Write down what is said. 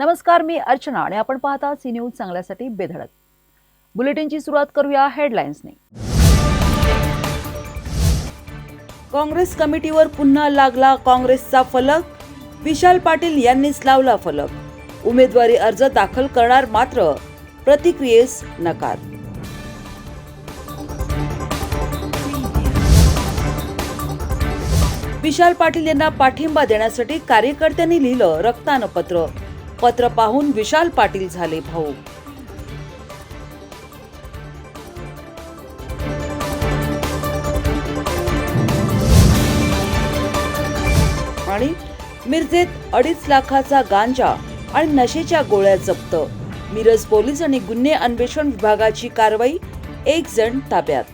नमस्कार मी अर्चना आणि आपण पाहता सी न्यूज चांगल्यासाठी बेधडक. बुलेटिनची सुरुवात करूया हेडलाईन्सने काँग्रेस कमिटीवर पुन्हा लागला काँग्रेसचा फलक? विशाल पाटील यांनीच लावला फलक. उमेदवारी अर्ज दाखल करणार मात्र प्रतिक्रियेस नकार. विशाल पाटील यांना पाठिंबा देण्यासाठी कार्यकर्त्यांनी लिहिलं रक्तानं पत्र. पत्र पाहून विशाल पाटील झाले भाऊ. आणि मिरजेत अडीच लाखाचा गांजा आणि नशेच्या गोळ्या जप्त. मिरज पोलीस आणि गुन्हे अन्वेषण विभागाची कारवाई एक जण ताब्यात.